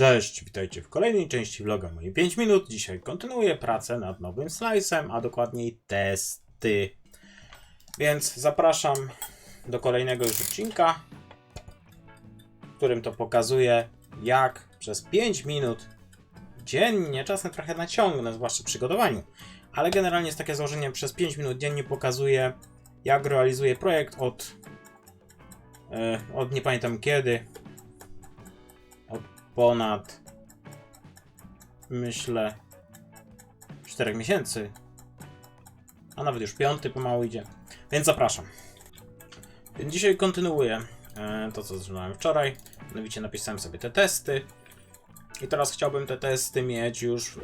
Cześć, witajcie w kolejnej części vloga moje 5 minut. Dzisiaj kontynuuję pracę nad nowym slice'em, a dokładniej testy. Więc zapraszam do kolejnego już odcinka, w którym to pokazuję, jak przez 5 minut dziennie, czasem trochę naciągnę, zwłaszcza przygotowaniu, ale generalnie jest takie założenie, przez 5 minut dziennie pokazuję, jak realizuję projekt od, e, od nie pamiętam kiedy, ponad myślę 4 miesięcy, a nawet już piąty pomału idzie, więc zapraszam. Więc dzisiaj kontynuuję e, to, co zaczynałem wczoraj, mianowicie napisałem sobie te testy. I teraz chciałbym te testy mieć już e,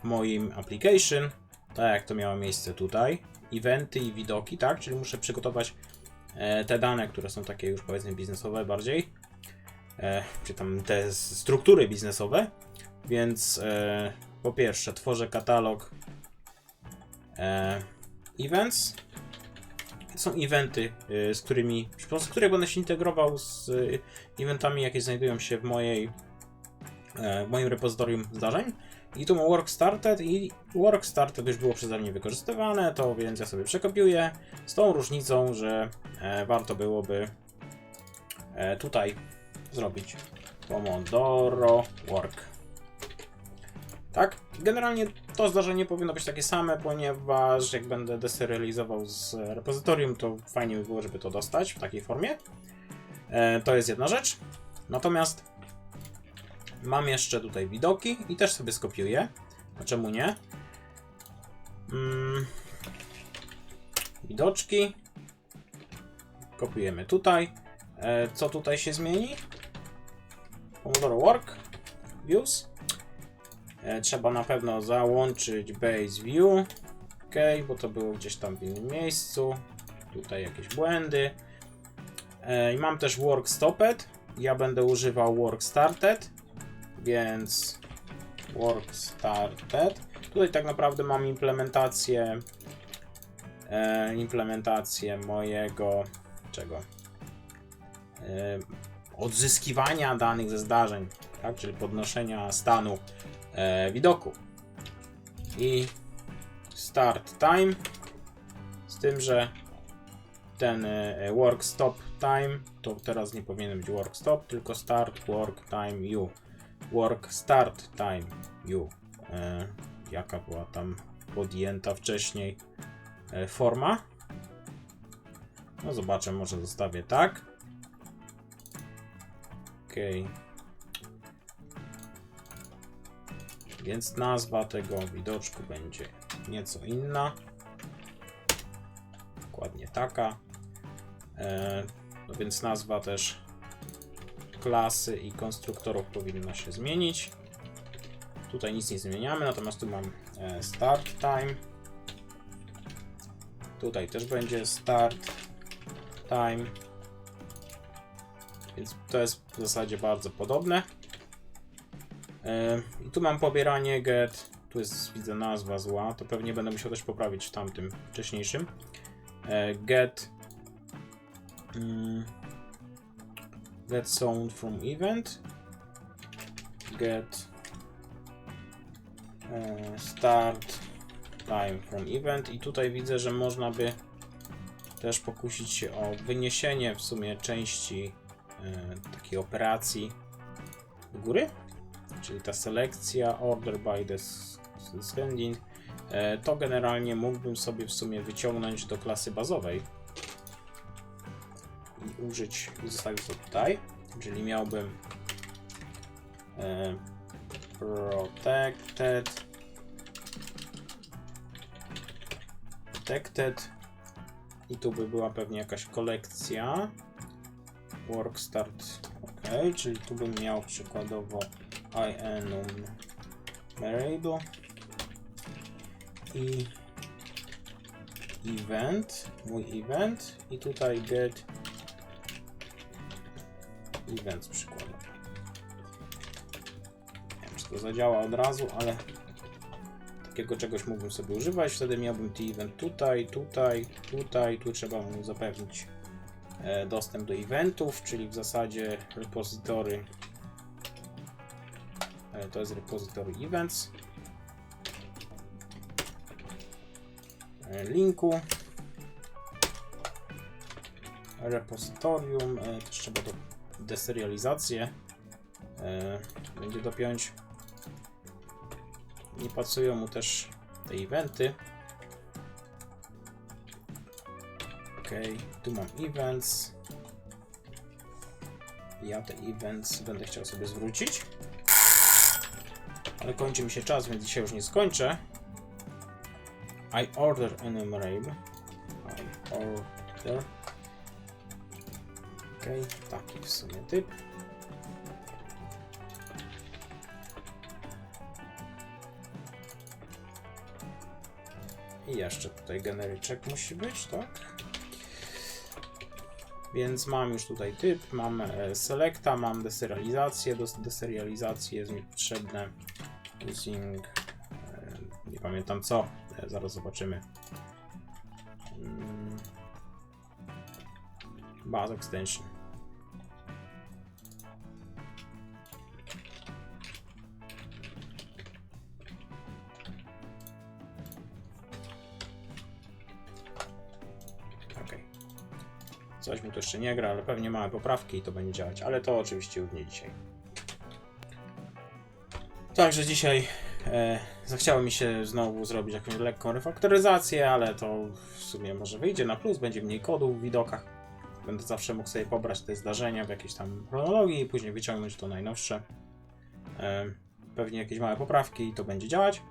w moim application, tak jak to miało miejsce tutaj, eventy i widoki, tak, czyli muszę przygotować e, te dane, które są takie już powiedzmy biznesowe bardziej, czy tam te struktury biznesowe, więc e, po pierwsze tworzę katalog e, events. Są eventy, e, z którymi, z których będę się integrował z e, eventami, jakie znajdują się w mojej e, w moim repozytorium zdarzeń. I tu mam work started i work started już było przeze mnie wykorzystywane, to więc ja sobie przekopiuję z tą różnicą, że e, warto byłoby e, tutaj zrobić Pomodoro Work. Tak? Generalnie to zdarzenie powinno być takie same, ponieważ jak będę deserializował z repozytorium, to fajnie by było, żeby to dostać w takiej formie. E, to jest jedna rzecz. Natomiast mam jeszcze tutaj widoki i też sobie skopiuję. A czemu nie? Mm. Widoczki. Kopiujemy tutaj. E, co tutaj się zmieni? Pomodoro Work, Views. E, trzeba na pewno załączyć Base View. Ok, bo to było gdzieś tam w innym miejscu. Tutaj jakieś błędy. E, I mam też Work Stopped. Ja będę używał Work Started, więc Work Started. Tutaj tak naprawdę mam implementację e, implementację mojego czego? Odzyskiwania danych ze zdarzeń, tak? czyli podnoszenia stanu e, widoku. I start time, z tym, że ten e, work stop time to teraz nie powinien być work stop, tylko start work time u. Work start time u. E, jaka była tam podjęta wcześniej e, forma? No zobaczę, może zostawię tak. Okej. Więc nazwa tego widoczku będzie nieco inna. Dokładnie taka. E, no więc nazwa też klasy i konstruktorów powinna się zmienić. Tutaj nic nie zmieniamy, natomiast tu mam e, start time. Tutaj też będzie start time. Więc to jest w zasadzie bardzo podobne. I tu mam pobieranie get. Tu jest widzę nazwa zła. To pewnie będę musiał też poprawić w tamtym wcześniejszym. E, Get mm, get sound from event. Get e, start time from event. I tutaj widzę, że można by też pokusić się o wyniesienie w sumie części takiej operacji do góry, czyli ta selekcja order by the sending, e, to generalnie mógłbym sobie w sumie wyciągnąć do klasy bazowej i użyć i zostawić to tutaj, czyli miałbym e, protected protected i tu by była pewnie jakaś kolekcja work start ok, czyli tu bym miał przykładowo enumerable i event, mój event i tutaj get events przykładowo. Nie wiem, czy to zadziała od razu, ale takiego czegoś mógłbym sobie używać. Wtedy miałbym ten event tutaj, tutaj, tutaj. Tu trzeba mu zapewnić dostęp do eventów, czyli w zasadzie repozytory E, To jest repository events. E, Linku. Repozytorium. e, Też trzeba do deserializację. e, Będzie dopiąć. Nie pasują mu też te eventy. Okej, tu mam events. Ja te events będę chciał sobie zwrócić. Ale kończy mi się czas, więc dzisiaj już nie skończę. I order enumerable. I order. Okej, taki w sumie typ. I jeszcze tutaj generyczek musi być, tak? Więc mam już tutaj typ, mam e, selecta, mam deserializację. Do deserializacji jest mi potrzebne using. e, Nie pamiętam co, e, zaraz zobaczymy. Mm. Baz extension. Coś mi to jeszcze nie gra, ale pewnie małe poprawki i to będzie działać, ale to oczywiście już nie dzisiaj. Także dzisiaj e, zachciało mi się znowu zrobić jakąś lekką refaktoryzację, ale to w sumie może wyjdzie na plus, będzie mniej kodów w widokach. Będę zawsze mógł sobie pobrać te zdarzenia w jakiejś tam chronologii i później wyciągnąć to najnowsze. E, pewnie jakieś małe poprawki i to będzie działać.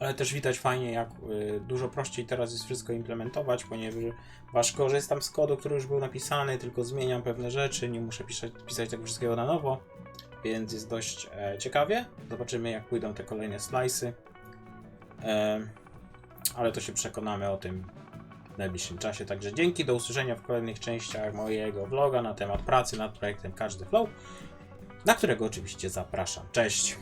Ale też widać fajnie, jak y, dużo prościej teraz jest wszystko implementować, ponieważ korzystam z kodu, który już był napisany, tylko zmieniam pewne rzeczy, nie muszę pisać, pisać tego wszystkiego na nowo, więc jest dość e, ciekawie. Zobaczymy, jak pójdą te kolejne slice'y. E, ale to się przekonamy o tym w najbliższym czasie. Także dzięki, do usłyszenia w kolejnych częściach mojego vloga na temat pracy nad projektem Każdy Flow, na którego oczywiście zapraszam. Cześć!